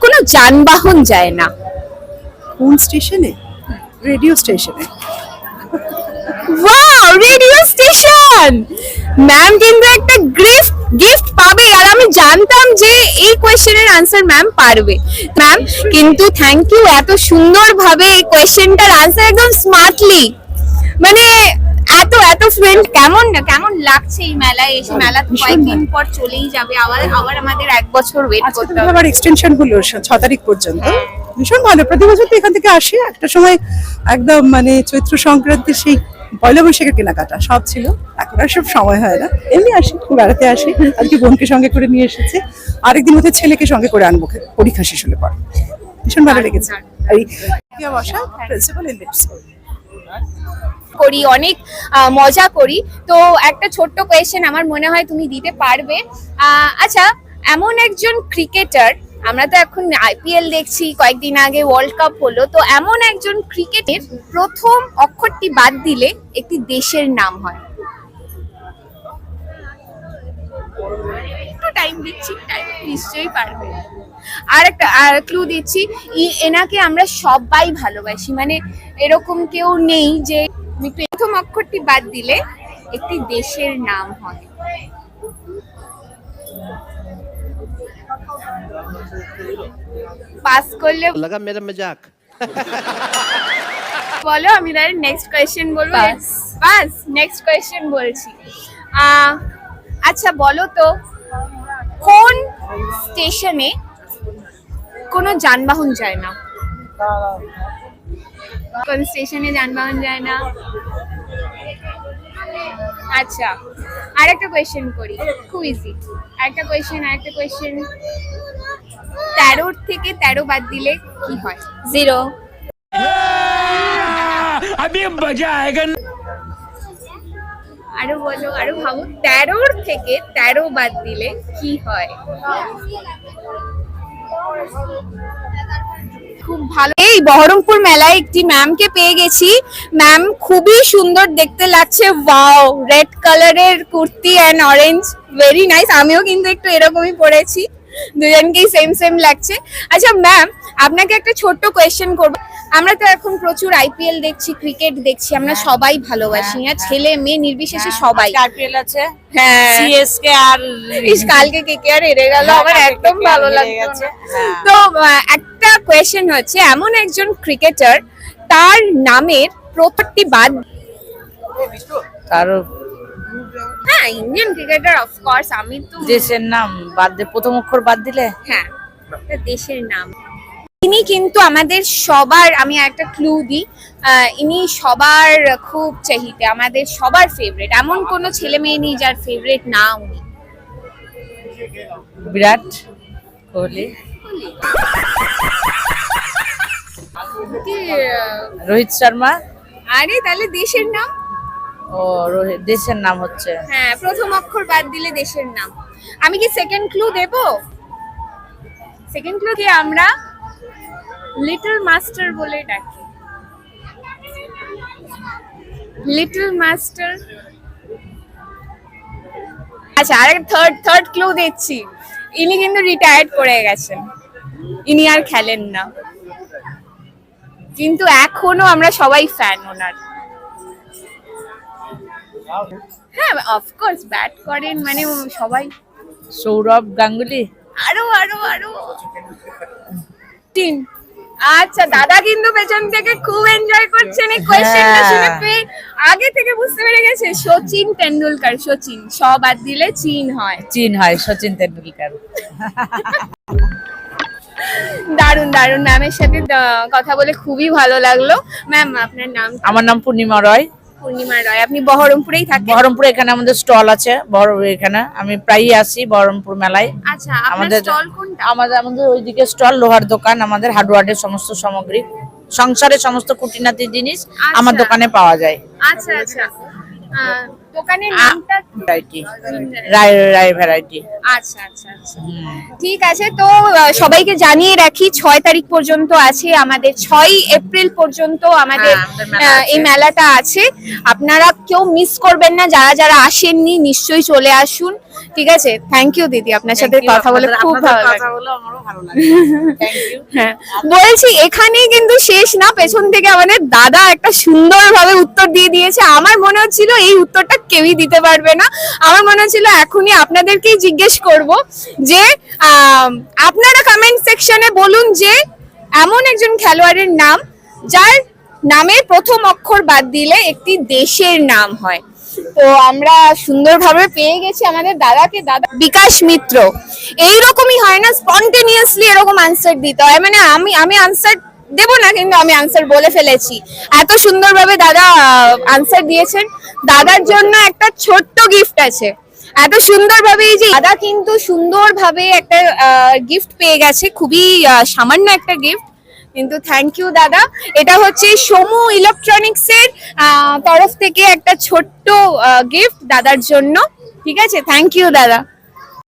কোনো যানবাহন যায় না। কোন স্টেশনে? রেডিও স্টেশনে। Wow radio station! ম্যাম কিন্তু একটা গিফট গিফট পাবে আর আমি জানতাম যে এই কোয়েশ্চেনের আনসার ম্যাম পারবে। ম্যাম কিন্তু থ্যাংক ইউ এত সুন্দরভাবে এই কোয়েশ্চেনটার আনসার একদম স্মার্টলি। মানে এত কেমন কেমন লাগছে এই মেলায়? এসে মেলা তো কয়েকদিন পর চলেই যাবে। আবার আবার আমাদের এক বছর ওয়েট করতে হবে। আবার এক্সটেনশন হলো ছ তারিখ পর্যন্ত। হ্যাঁ। ভীষণ ভালো। প্রতি বছর তো এখান থেকে আসি। একটা সময় একদম মানে চৈত্র সংক্রান্তির সেই পয়লা বৈশাখের কেনাকাটা সব ছিল। এখন আর সব সময় হয় না। এমনি আসি বেড়াতে আসি। আজকে বোনকে সঙ্গে করে নিয়ে এসেছে। আরেকদিন হচ্ছে ছেলেকে সঙ্গে করে আনব। পরীক্ষা শেষ হলে পর। ভীষণ ভালো লেগেছে। আর বসা প্রিন্সিপাল স্কুল করি, অনেক মজা করি। তো একটা ছোট্ট কোয়েশ্চেন আমার মনে হয় তুমি দিতে পারবে। আচ্ছা এমন একজন ক্রিকেটার আমরা তো এখন আইপিএল দেখছি, কয়েকদিন আগে ওয়ার্ল্ড কাপ হলো, তো এমন একজন ক্রিকেটের প্রথম অক্ষরটি বাদ দিলে একটি দেশের নাম হয়। একটু টাইম দিচ্ছি নিশ্চয়ই পারবে। আর একটা ক্লু দিচ্ছি এনাকে আমরা সবাই ভালোবাসি। মানে এরকম কেউ নেই যে প্রথম অক্ষরটি বাদ দিলে একটি দেশের নাম হয়। পাস করলে লাগা মেরে মজাক বলো আমি তাহলে নেক্সট কোয়েশ্চেন বলব। পাস নেক্সট কোয়েশ্চেন বলছি। আচ্ছা বলো তো কোন স্টেশনে কোনো যানবাহন যায় না? কোন স্টেশনে যানবাহন যায় না আচ্ছা আর একটা কোয়েশ্চেন করি খুব ইজি আরেকটা কোয়েশ্চেন আরেকটা কোয়েশ্চেন তেরোর থেকে তেরো বাদ দিলে কি হয় জিরো আরও বলো আরও ভাবো তেরোর থেকে তেরো বাদ দিলে কি হয় খুব ভালো। এই বহরমপুর মেলায় একটি ম্যামকে পেয়ে গেছি। ম্যাম খুবই সুন্দর দেখতে লাগছে। ওয়াও রেড কালারের kurti and orange very nice আমিও কিন্তু একটু এরকমই পরেছি। দুজনকেই সেম সেম লাগছে। আচ্ছা ম্যাম আপনাকে একটা ছোট্ট কোয়েশ্চেন করব। আমরা তো এখন প্রচুর আইপিএল দেখছি ক্রিকেট দেখছি আমরা সবাই ভালোবাসি। হ্যাঁ ছেলে মেয়ে নির্বিশেষে সবাই। আইপিএল আছে। হ্যাঁ। সিএসকে আর ইস, কালকে কে কে আর হেরে গেল? হ্যাঁ, আমার একদম ভালো লাগছে হ্যাঁ। তো একটা কোয়েশ্চেন হচ্ছে এমন একজন ক্রিকেটার তার নামের প্রত্যেকটি বাদ তার হ্যাঁ ইন্ডিয়ান ক্রিকেটার অফ কোর্স আমি তো দেশের নাম বাদ দিয়ে প্রথম অক্ষর বাদ দিলে? হ্যাঁ দেশের নাম। ইনি কিন্তু আমাদের সবার আমি একটা ক্লু দিই ইনি সবার খুব চাহিতে আমাদের সবার ফেভারিট এমন কোনো ছেলে মেয়ে নেই যার ফেভারিট না উনি। বিরাট কোহলি। রোহিত শর্মা। আরে তাহলে দেশের নাম? ও দেশের নাম হচ্ছে। হ্যাঁ প্রথম অক্ষর বাদ দিলে দেশের নাম। আমি কি সেকেন্ড ক্লু দেব? সেকেন্ড ক্লু কি আমরা লিটল মাস্টার বলে ডাকি। লিটল মাস্টার আচ্ছা আর থার্ড থার্ড ক্লু দিচ্ছি। ইনি কিন্তু রিটায়ার্ড করে গেছেন। ইনি আর খেলেন না। কিন্তু এখনও আমরা সবাই ফ্যান ওনার। হ্যাঁ অফকোর্স ব্যাট করেন মানে সবাই। সৌরভ গাঙ্গুলি। আরও আরও আরও। তিন। আচ্ছা দাদা কিন্তু পেছন থেকে খুব এনজয় করছেন এই কোয়েশ্চেনটা হ্যাঁ। শুনে। পেয়ে আগে থেকে বুঝতে পেরে গেছে সচিন তেন্ডুলকার সচিন। স বাদ দিলে চীন হয়। চীন হয় সচিন তেন্ডুলকার। দারুণ দারুণ ম্যামের সাথে কথা বলে খুবই ভালো লাগল। ম্যাম আপনার নাম আমার নাম পূর্ণিমা রয়। পূর্ণিমা রয়। আপনি বহরমপুরেই থাকেন? বহরমপুরে এখানে আমাদের স্টল আছে বড় এখানে। আমি প্রায়ই আসি বহরমপুর মেলায়। আচ্ছা আমাদের স্টল কোনটা? আমাদের আমাদের ওইদিকে স্টল লোহার দোকান আমাদের হার্ডওয়ার্ডের সমস্ত সামগ্রী। সংসারের সমস্ত খুঁটিনাটি জিনিস আমার আচ্ছা। দোকানে পাওয়া যায়। আচ্ছা আচ্ছা। দোকানের নামটা ভ্যারাইটি রায় রায় ভ্যারাইটি আচ্ছা আচ্ছা আচ্ছা। ঠিক আছে তো সবাইকে জানিয়ে রাখি ছয় তারিখ পর্যন্ত আছে আমাদের ছয় এপ্রিল পর্যন্ত আমাদের হ্যাঁ। এই মেলাটা আছে। আপনারা কেউ মিস করবেন না যারা যারা আসেননি নিশ্চয়ই চলে আসুন। ঠিক আছে? থ্যাংক ইউ দিদি। আপনার সাথে কথা বলে খুব ভালো হ্যাঁ। বলছি এখানেই কিন্তু শেষ না। পেছন থেকে আমাদের দাদা একটা সুন্দরভাবে উত্তর দিয়ে দিয়েছে। আমার মনে হচ্ছিল এই উত্তরটা কেউই দিতে পারবে না। আমার মনে হচ্ছিল এখনই আপনাদেরকেই জিজ্ঞেস করব যে আপনারা কমেন্ট সেকশনে বলুন যে এমন একজন খেলোয়াড়ের নাম যার নামের প্রথম অক্ষর বাদ দিলে একটি দেশের নাম হয়। তো আমরা সুন্দরভাবে পেয়ে গেছি আমাদের দাদাকে। দাদা বিকাশ মিত্র। এই রকমই হয় না স্পন্টেনিয়াসলি এরকম আনসার দিতে হয়। মানে আমি আমি আনসার দেব না, কিন্তু আমি আনসার বলে ফেলেছি। এত সুন্দরভাবে দাদা আনসার দিয়েছেন। দাদার জন্য একটা ছোট্ট গিফট আছে। এত সুন্দরভাবে এই যে দাদা কিন্তু সুন্দরভাবে একটা গিফট পেয়ে গেছে। খুবই সামান্য একটা গিফট কিন্তু থ্যাংক ইউ দাদা। এটা হচ্ছে সমু ইলেকট্রনিক্স এর তরফ থেকে একটা ছোট্ট গিফট দাদার জন্য। ঠিক আছে? থ্যাংক ইউ দাদা।